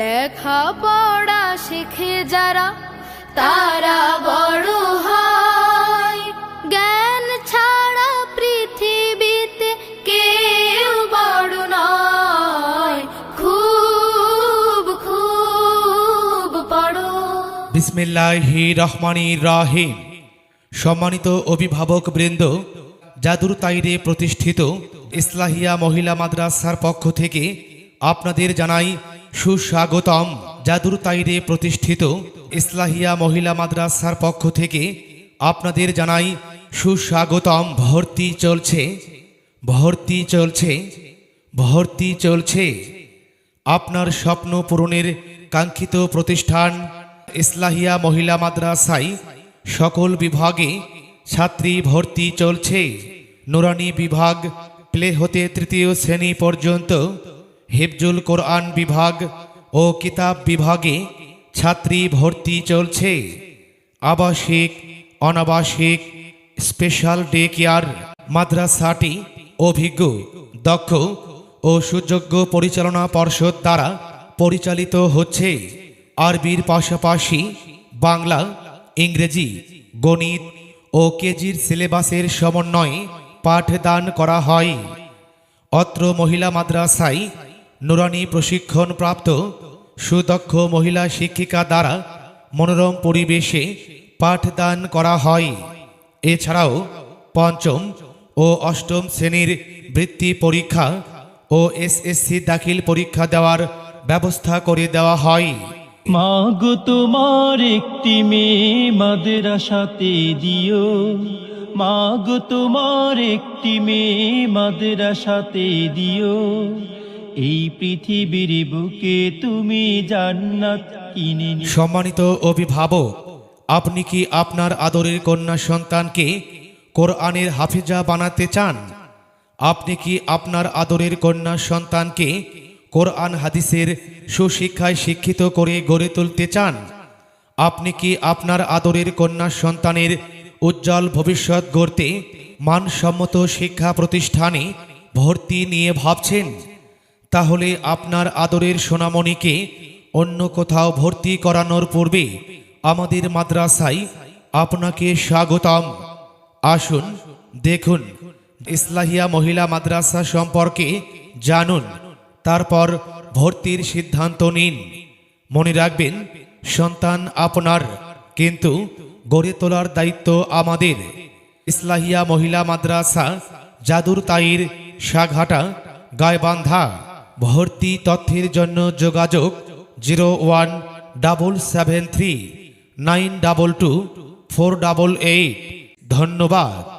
লেখা পড়া শিখে যারা, তারা বড় হয়। জ্ঞান ছাড়া পৃথিবীতে কেউ বড় নয়। খুব খুব পড়ো বিসমিল্লাহি রহমানি রাহিম সম্মানিত অভিভাবক বৃন্দ, জাদুর তাইরে প্রতিষ্ঠিত ইসলাহিয়া মহিলা মাদ্রাসার পক্ষ থেকে আপনাদের জানাই সুস্বাগতম। জাদুর তাইরে প্রতিষ্ঠিত ইসলাহিয়া মহিলা মাদ্রাসার পক্ষ থেকে আপনাদের জানাই সুস্বাগতম। ভর্তি চলছে ভর্তি চলছে ভর্তি চলছে। আপনার স্বপ্ন পূরণের কাঙ্ক্ষিত প্রতিষ্ঠান ইসলাহিয়া মহিলা মাদ্রাসায় সকল বিভাগে ছাত্রী ভর্তি চলছে। নুরানি বিভাগ প্লে হতে তৃতীয় শ্রেণি পর্যন্ত হিফজুল কোরআন বিভাগ ও কিতাব বিভাগে ছাত্রী ভর্তি চলছে। আবাসিক, অনাবাসিক, স্পেশাল ডে কেয়ার, মাদ্রাসাটি অভিজ্ঞ, দক্ষ ও সুযোগ্য পরিচালনা পর্ষদ দ্বারা পরিচালিত হচ্ছে। আরবির পাশাপাশি বাংলা, ইংরেজি, গণিত ও কেজির সিলেবাসের সমন্বয়ে পাঠদান করা হয়। অত্র মহিলা মাদ্রাসায় নুরানি প্রশিক্ষণপ্রাপ্ত সুদক্ষ মহিলা শিক্ষিকা দ্বারা মনোরম পরিবেশে পাঠদান করা হয়। এছাড়াও পঞ্চম ও অষ্টম শ্রেণির বৃত্তি পরীক্ষা ও এসএসসি দাখিল পরীক্ষা দেওয়ার ব্যবস্থা করে দেওয়া হয়। মাগো তোমার একটি মেয়ে মাদ্রাসাতে দিও। মাগো তোমার একটি মেয়ে মাদ্রাসাতে দিও। এই পৃথিবীর বুকে তুমি জান্নাত কিনে সম্মানিত অভিভাবক, আপনি কি আপনার আদরের কন্যা সন্তানকে কোরআনের হাফিজা বানাতে চান? আপনি কি আপনার আদরের কন্যা সন্তানকে কোরআন হাদিসের সুশিক্ষায় শিক্ষিত করে গড়ে তুলতে চান? আপনি কি আপনার আদরের কন্যা সন্তানের উজ্জ্বল ভবিষ্যৎ গড়তে মানসম্মত শিক্ষা প্রতিষ্ঠানে ভর্তি নিয়ে ভাবছেন? তাহলে আপনার আদরের সোনামণিকে অন্য কোথাও ভর্তি করানোর পূর্বে আমাদের মাদ্রাসায় আপনাকে স্বাগতম। আসুন, দেখুন, ইসলাহিয়া মহিলা মাদ্রাসা সম্পর্কে জানুন, তারপর ভর্তির সিদ্ধান্ত নিন। মনে রাখবেন, সন্তান আপনার, কিন্তু গড়ে তোলার দায়িত্ব আমাদের। ইসলাহিয়া মহিলা মাদ্রাসা জাদুর তাইর সাঘাটা গায়বান্ধা ভর্তি তথ্যের জন্য যোগাযোগ zero one double seven three nine double two four double eight. ধন্যবাদ।